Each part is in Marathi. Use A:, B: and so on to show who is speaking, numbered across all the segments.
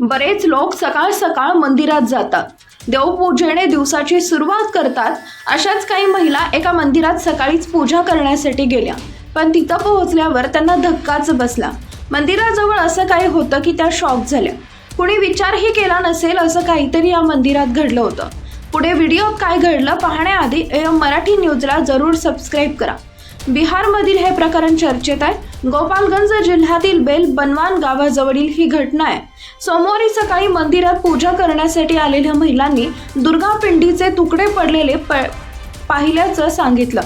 A: बरेच लोक सकाळ सकाळ मंदिरात जातात. देवपूजेने दिवसाची सुरुवात करतात. अशाच काही महिला एका मंदिरात सकाळीच पूजा करण्यासाठी गेल्या. पण तिथं पोहोचल्यावर त्यांना धक्काच बसला. मंदिराजवळ असं काही होतं की त्या शॉक झाल्या. कुणी विचारही केला नसेल असं काहीतरी या मंदिरात घडलं होतं. पुढे व्हिडिओत काय घडलं पाहण्याआधी एम मराठी न्यूजला जरूर सबस्क्राईब करा. बिहारमधील हे प्रकरण चर्चेत आहे. गोपालगंज जिल्ह्यातील बेल बनवान गावाजवळील ही घटना आहे. सोमवारी सकाळी मंदिरात पूजा करण्यासाठी आलेल्या महिलांनी दुर्गा पिंडीचे तुकडे पडलेले प पाहिल्याचं सांगितलं.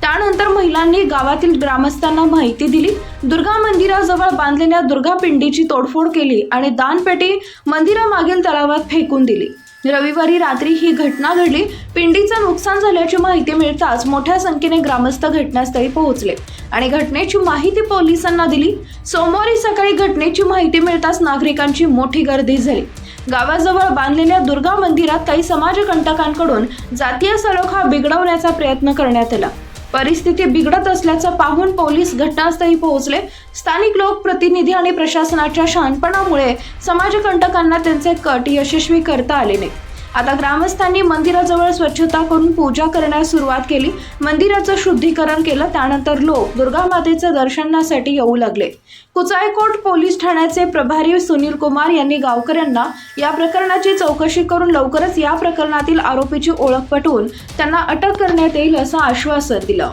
A: त्यानंतर महिलांनी गावातील ग्रामस्थांना माहिती दिली. दुर्गा मंदिराजवळ बांधलेल्या दुर्गा पिंडीची तोडफोड केली आणि दानपेटी मंदिरामागील तलावात फेकून दिली. रविवारी रात्री ही घटना घडली. पिंडीचं नुकसान झाल्याची माहिती मिळताच मोठ्या संख्येने ग्रामस्थ घटनास्थळी पोहोचले आणि घटनेची माहिती पोलिसांना दिली. सोमवारी सकाळी घटनेची माहिती मिळताच नागरिकांची मोठी गर्दी झाली. गावाजवळ बांधलेल्या दुर्गा मंदिरात काही समाजकंटकांकडून जातीय सलोखा बिघडवण्याचा प्रयत्न करण्यात आला. परिस्थिती बिघडत असल्याचं पाहून पोलीस घटनास्थळी पोहोचले. स्थानिक लोकप्रतिनिधी आणि प्रशासनाच्या शहाणपणामुळे समाजकंटकांना त्यांचे कट यशस्वी करता आले नाही. आता ग्रामस्थांनी मंदिराजवळ स्वच्छता करून पूजा करण्यास सुरुवात केली. मंदिराचं शुद्धीकरण केलं त्यानंतर लोक दुर्गा मातेचं दर्शनासाठी येऊ लागले. कुचायकोट पोलीस ठाण्याचे प्रभारी सुनील कुमार यांनी गावकऱ्यांना या प्रकरणाची चौकशी करून लवकरच या प्रकरणातील आरोपीची ओळख पटवून त्यांना अटक करण्यात येईल असं आश्वासन दिलं.